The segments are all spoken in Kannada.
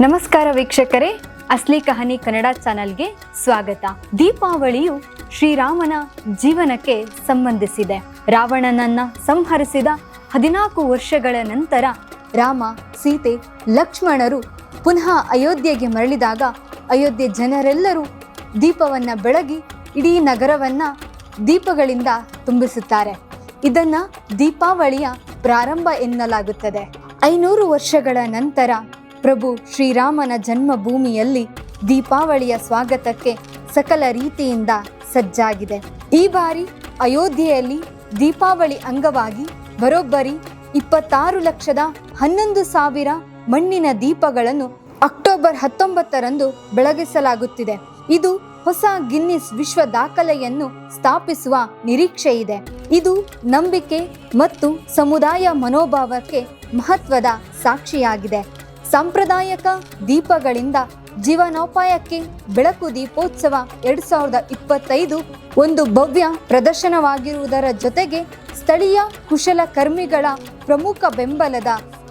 ನಮಸ್ಕಾರ ವೀಕ್ಷಕರೇ. ಅಸ್ಲಿ ಕಹನಿ ಕನ್ನಡ ಚಾನೆಲ್ಗೆ ಸ್ವಾಗತ. ದೀಪಾವಳಿಯು ಶ್ರೀರಾಮನ ಜೀವನಕ್ಕೆ ಸಂಬಂಧಿಸಿದೆ. ರಾವಣನನ್ನ ಸಂಹರಿಸಿದ ಹದಿನಾಲ್ಕು ವರ್ಷಗಳ ನಂತರ ರಾಮ, ಸೀತೆ, ಲಕ್ಷ್ಮಣರು ಪುನಃ ಅಯೋಧ್ಯೆಗೆ ಮರಳಿದಾಗ ಅಯೋಧ್ಯೆ ಜನರೆಲ್ಲರೂ ದೀಪವನ್ನ ಬೆಳಗಿ ಇಡೀ ನಗರವನ್ನ ದೀಪಗಳಿಂದ ತುಂಬಿಸುತ್ತಾರೆ. ಇದನ್ನ ದೀಪಾವಳಿಯ ಪ್ರಾರಂಭ ಎನ್ನಲಾಗುತ್ತದೆ. ಐನೂರು ವರ್ಷಗಳ ನಂತರ ಪ್ರಭು ಶ್ರೀರಾಮನ ಜನ್ಮಭೂಮಿಯಲ್ಲಿ ದೀಪಾವಳಿಯ ಸ್ವಾಗತಕ್ಕೆ ಸಕಲ ರೀತಿಯಿಂದ ಸಜ್ಜಾಗಿದೆ. ಈ ಬಾರಿ ಅಯೋಧ್ಯೆಯಲ್ಲಿ ದೀಪಾವಳಿ ಅಂಗವಾಗಿ ಬರೋಬ್ಬರಿ ಇಪ್ಪತ್ತಾರು ಲಕ್ಷದ ಹನ್ನೊಂದು ಸಾವಿರ ಮಣ್ಣಿನ ದೀಪಗಳನ್ನು ಅಕ್ಟೋಬರ್ ಹತ್ತೊಂಬತ್ತರಂದು ಬೆಳಗಿಸಲಾಗುತ್ತಿದೆ. ಇದು ಹೊಸ ಗಿನ್ನಿಸ್ ವಿಶ್ವ ದಾಖಲೆಯನ್ನು ಸ್ಥಾಪಿಸುವ ನಿರೀಕ್ಷೆ ಇದೆ ಇದು ನಂಬಿಕೆ ಮತ್ತು ಸಮುದಾಯ ಮನೋಭಾವಕ್ಕೆ ಮಹತ್ವದ ಸಾಕ್ಷಿಯಾಗಿದೆ. ಸಾಂಪ್ರದಾಯಿಕ ದೀಪಗಳಿಂದ ಜೀವನೋಪಾಯಕ್ಕೆ ಬೆಳಕು ದೀಪೋತ್ಸವ ಎರಡ್ ಸಾವಿರದ ಇಪ್ಪತ್ತೈದು ಒಂದು ಭವ್ಯ ಪ್ರದರ್ಶನವಾಗಿರುವುದರ ಜೊತೆಗೆ ಸ್ಥಳೀಯ ಕುಶಲಕರ್ಮಿಗಳ ಪ್ರಮುಖ ಬೆಂಬಲದ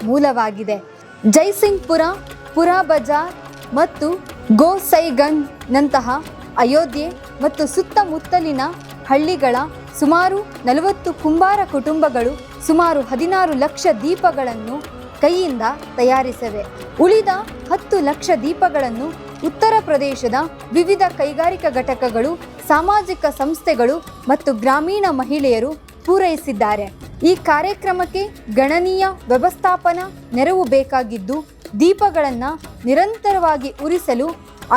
ಮೂಲವಾಗಿದೆ. ಜೈಸಿಂಗ್ಪುರ, ಪುರಾ ಬಜಾರ್ ಮತ್ತು ಗೋಸೈಗಂಜ್ನಂತಹ ಅಯೋಧ್ಯೆ ಮತ್ತು ಸುತ್ತಮುತ್ತಲಿನ ಹಳ್ಳಿಗಳ ಸುಮಾರು ನಲವತ್ತು ಕುಂಬಾರ ಕುಟುಂಬಗಳು ಸುಮಾರು ಹದಿನಾರು ಲಕ್ಷ ದೀಪಗಳನ್ನು ಕೈಯಿಂದ ತಯಾರಿಸಿವೆ. ಉಳಿದ ಹತ್ತು ಲಕ್ಷ ದೀಪಗಳನ್ನು ಉತ್ತರ ಪ್ರದೇಶದ ವಿವಿಧ ಕೈಗಾರಿಕಾ ಘಟಕಗಳು, ಸಾಮಾಜಿಕ ಸಂಸ್ಥೆಗಳು ಮತ್ತು ಗ್ರಾಮೀಣ ಮಹಿಳೆಯರು ಪೂರೈಸಿದ್ದಾರೆ. ಈ ಕಾರ್ಯಕ್ರಮಕ್ಕೆ ಗಣನೀಯ ವ್ಯವಸ್ಥಾಪನಾ ನೆರವು ಬೇಕಾಗಿದ್ದು, ದೀಪಗಳನ್ನು ನಿರಂತರವಾಗಿ ಉರಿಸಲು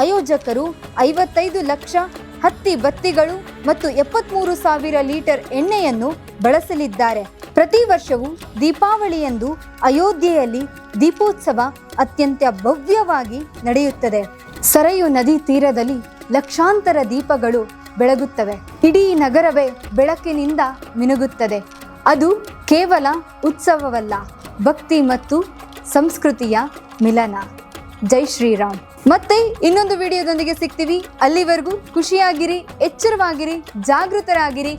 ಆಯೋಜಕರು ಐವತ್ತೈದು ಲಕ್ಷ ಹತ್ತಿ ಬತ್ತಿಗಳು ಮತ್ತು ಎಪ್ಪತ್ತ್ಮೂರು ಸಾವಿರ ಲೀಟರ್ ಎಣ್ಣೆಯನ್ನು ಬಳಸಲಿದ್ದಾರೆ. ಪ್ರತಿ ವರ್ಷವೂ ದೀಪಾವಳಿಯಂದು ಅಯೋಧ್ಯೆಯಲ್ಲಿ ದೀಪೋತ್ಸವ ಅತ್ಯಂತ ಭವ್ಯವಾಗಿ ನಡೆಯುತ್ತದೆ. ಸರಯು ನದಿ ತೀರದಲ್ಲಿ ಲಕ್ಷಾಂತರ ದೀಪಗಳು ಬೆಳಗುತ್ತವೆ. ಇಡೀ ನಗರವೇ ಬೆಳಕಿನಿಂದ ಮಿನುಗುತ್ತದೆ. ಅದು ಕೇವಲ ಉತ್ಸವವಲ್ಲ, ಭಕ್ತಿ ಮತ್ತು ಸಂಸ್ಕೃತಿಯ ಮಿಲನ. ಜೈ ಶ್ರೀರಾಮ್. ಮತ್ತೆ ಇನ್ನೊಂದು ವಿಡಿಯೋದೊಂದಿಗೆ ಸಿಗ್ತೀವಿ. ಅಲ್ಲಿವರೆಗೂ ಖುಷಿಯಾಗಿರಿ, ಎಚ್ಚರವಾಗಿರಿ, ಜಾಗೃತರಾಗಿರಿ.